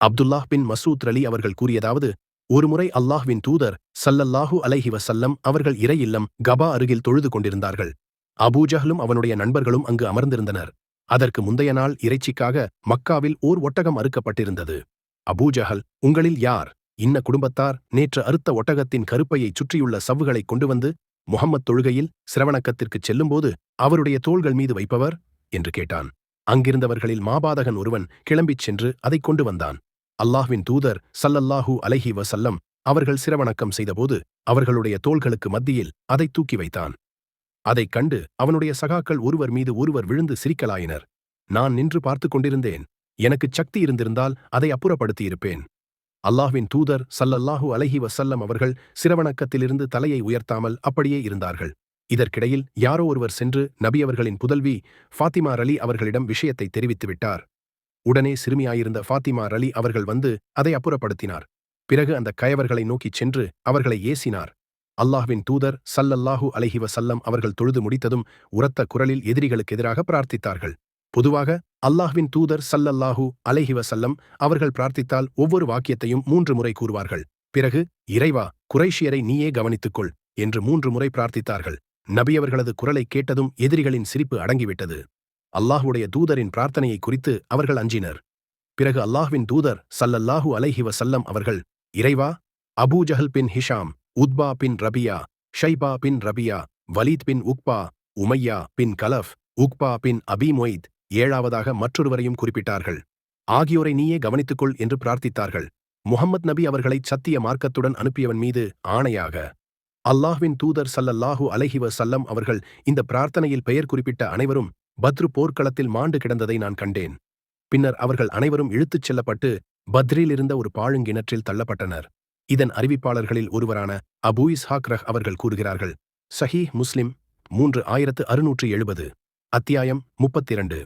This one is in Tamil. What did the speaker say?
அப்துல்லாஹ் பின் மசூத் அலி அவர்கள் கூறியதாவது ஒருமுறை அல்லாஹ்வின் தூதர் சல்லல்லாஹு அலைஹி வசல்லம் அவர்கள் இறை இல்லம் கபா அருகில் தொழுது கொண்டிருந்தார்கள். அபூஜஹலும் அவனுடைய நண்பர்களும் அங்கு அமர்ந்திருந்தனர். அதற்கு முந்தைய நாள் இறைச்சிக்காக மக்காவில் ஓர் ஒட்டகம் அறுக்கப்பட்டிருந்தது. அபூஜஹல் உங்களில் யார் இன்ன குடும்பத்தார் நேற்று அறுத்த ஒட்டகத்தின் கருப்பையைச் சுற்றியுள்ள சவ்வுகளை கொண்டு வந்து முகம்மத் தொழுகையில் சிரவணக்கத்திற்குச் செல்லும்போது அவருடைய தோள்கள் மீது வைப்பவர்? என்று கேட்டான். அங்கிருந்தவர்களில் மாபாதகன் ஒருவன் கிளம்பிச் சென்று அதைக் கொண்டு வந்தான். அல்லாஹ்வின் தூதர் சல்லல்லாஹூ அலஹி வசல்லம் அவர்கள் சிரவணக்கம் செய்தபோது அவர்களுடைய தோள்களுக்கு மத்தியில் அதை தூக்கி வைத்தான். அதைக் கண்டு அவனுடைய சகாக்கள் ஒருவர் மீது ஒருவர் விழுந்து சிரிக்கலாயினர். நான் நின்று பார்த்துக் கொண்டிருந்தேன். எனக்குச் சக்தி இருந்திருந்தால் அதை அப்புறப்படுத்தியிருப்பேன். அல்லாஹ்வின் தூதர் சல்லல்லாஹூ அலஹி வசல்லம் அவர்கள் சிரவணக்கத்திலிருந்து தலையை உயர்த்தாமல் அப்படியே இருந்தார்கள். இதற்கிடையில் யாரோ ஒருவர் சென்று நபியவர்களின் புதல்வி ஃபாத்திமா அலி அவர்களிடம் விஷயத்தை தெரிவித்துவிட்டார். உடனே சிறுமியாயிருந்த ஃபாத்திமா ரலி அவர்கள் வந்து அதை அப்புறப்படுத்தினார். பிறகு அந்த கயவர்களை நோக்கிச் சென்று அவர்களை ஏசினார். அல்லாஹ்வின் தூதர் சல்லல்லாஹு அலஹி வசல்லம் அவர்கள் தொழுது முடித்ததும் உரத்த குரலில் எதிரிகளுக்கு எதிராக பிரார்த்தித்தார்கள். பொதுவாக அல்லாஹ்வின் தூதர் சல்லல்லாஹு அலைஹி வசல்லம் அவர்கள் பிரார்த்தித்தால் ஒவ்வொரு வாக்கியத்தையும் மூன்று முறை கூறுவார்கள். பிறகு இறைவா குறைஷியரை நீயே கவனித்துக்கொள் என்று மூன்று முறை பிரார்த்தித்தார்கள். நபியவர்களது குரலை கேட்டதும் எதிரிகளின் சிரிப்பு அடங்கிவிட்டது. அல்லாஹுடைய தூதரின் பிரார்த்தனையை குறித்து அவர்கள் அஞ்சினர். பிறகு அல்லாஹுவின் தூதர் சல்லல்லாஹூ அலைஹி வசல்லம் அவர்கள் இறைவா Abu Jahl bin Hisham Utbah bin Rabiah Shaybah bin Rabiah Walid bin Uqbah Umayyah bin Khalaf Uqbah bin Abi Muait ஏழாவதாக மற்றொருவரையும் குறிப்பிட்டார்கள். ஆகியோரை நீயே கவனித்துக்கொள் என்று பிரார்த்தித்தார்கள். முகமது நபி அவர்களை சத்திய மார்க்கத்துடன் அனுப்பியவன் மீது ஆணையாக அல்லாஹ்வின் தூதர் சல்லல்லாஹு அலஹிவ சல்லம் அவர்கள் இந்த பிரார்த்தனையில் பெயர் குறிப்பிட்ட அனைவரும் பத்ரு போர்க்களத்தில் மாண்டு கிடந்ததை நான் கண்டேன். பின்னர் அவர்கள் அனைவரும் இழுத்துச் செல்லப்பட்டு பத்ரில் இருந்த ஒரு பாழுங்கிணற்றில் தள்ளப்பட்டனர். இதன் அறிவிப்பாளர்களில் ஒருவரான அபூ இஸ்ஹாக் ரஹ் அவர்கள் கூறுகிறார்கள் சஹீஹ் முஸ்லிம் மூன்று ஆயிரத்து அறுநூற்று எழுபது அத்தியாயம் முப்பத்திரண்டு.